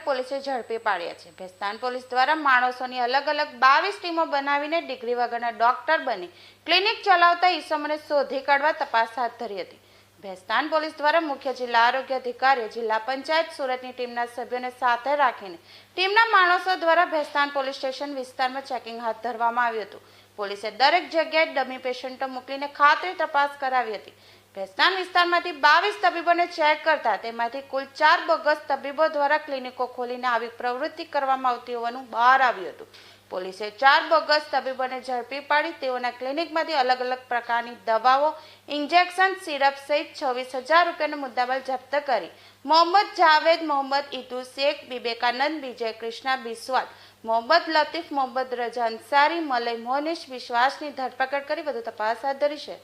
પોલીસે ઝડપી પાડ્યા છે. ભેસ્તાન પોલીસ દ્વારા માણસોની અલગ અલગ બાવીસ ટીમો બનાવીને ડિગ્રી વગરના ડોક્ટર બની ક્લિનિક ચલાવતા ઈસમોને શોધી કાઢવા તપાસ હાથ ધરી હતી. ભેસ્તાન પોલીસ દ્વારા મુખ્ય જિલ્લા આરોગ્ય અધિકારી જિલ્લા પંચાયત સુરતની ટીમના સભ્યોને સાથે રાખીને ટીમના માણસો દ્વારા ભેસ્તાન પોલીસ સ્ટેશન વિસ્તારમાં ચેકિંગ હાથ ધરવામાં આવ્યું હતું. પોલીસે દરેક જગ્યાએ ડમી પેશન્ટો મોકલીને ખાતરી તપાસ કરાવી હતી. ભેસ્તાન વિસ્તારમાંથી બાવીસ તબીબોને ચેક કરતા તેમાંથી કુલ ચાર બોગસ તબીબો દ્વારા ક્લિનિકો ખોલીને આવી પ્રવૃત્તિ કરવામાં આવતી હોવાનું બહાર આવ્યું હતું. પોલીસે ચાર બોગસ તબીબોને ઝડપી પાડી તેઓના ક્લિનિકમાંથી અલગ અલગ પ્રકારની દવાઓ, ઇન્જેક્શન, સિરપ સહિત છવ્વીસ હજાર રૂપિયાનો મુદ્દામાલ જપ્ત કરી. મોહમ્મદ જાવેદ, મોહમ્મદ ઇતુ શેખ, વિવેકાનંદ વિજય કૃષ્ણા બિસ્વાલ મોહમ્મદ લતીફ, મોહમ્મદ રજા અંસારી મલય મોહનિશ વિશ્વાસની ધરપકડ કરી વધુ તપાસ હાથ ધરી છે.